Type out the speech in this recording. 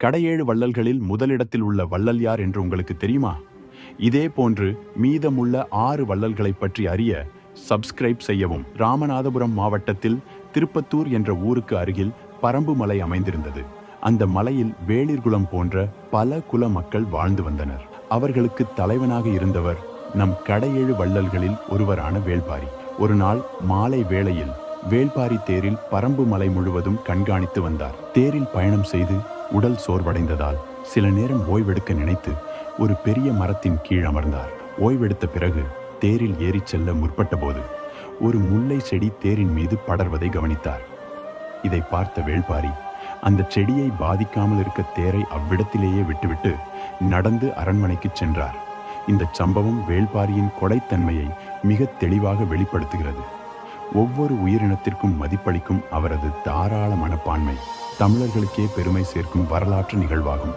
கடையேழு வள்ளல்களில் முதலிடத்தில் உள்ள வள்ளல் யார் என்று உங்களுக்கு தெரியுமா? இதே போன்று மீதமுள்ள ஆறு வள்ளல்களைப் பற்றி அறிய சப்ஸ்கிரைப் செய்யவும். ராமநாதபுரம் மாவட்டத்தில் திருப்பத்தூர் என்ற ஊருக்கு அருகில் பரம்பு மலை அமைந்திருந்தது. அந்த மலையில் வேளிர்குளம் போன்ற பல குல மக்கள் வாழ்ந்து வந்தனர். அவர்களுக்கு தலைவனாக இருந்தவர் நம் கடையேழு வள்ளல்களில் ஒருவரான வேள்பாரி. ஒரு நாள் மாலை வேளையில் வேள்பாரி தேரில் பரம்பு மலை முழுவதும் கண்காணித்து வந்தார். தேரில் பயணம் செய்து உடல் சோர்வடைந்ததால் சில நேரம் ஓய்வெடுக்க நினைத்து ஒரு பெரிய மரத்தின் கீழ் அமர்ந்தார். ஓய்வெடுத்த பிறகு தேரில் ஏறிச் செல்ல முற்பட்டபோது ஒரு முல்லை செடி தேரின் மீது படர்வதை கவனித்தார். இதை பார்த்த வேள்பாரி அந்த செடியை பாதிக்காமல் இருக்க தேரை அவ்விடத்திலேயே விட்டுவிட்டு நடந்து அரண்மனைக்கு சென்றார். இந்த சம்பவம் வேள்பாரியின் கொடைத்தன்மையை மிக தெளிவாக வெளிப்படுத்துகிறது. ஒவ்வொரு உயிரினத்திற்கும் மதிப்பளிக்கும் அவரது தாராள மனப்பான்மை. தமிழர்களுக்கே பெருமை சேர்க்கும் வரலாற்று நிகழ்வாகும்.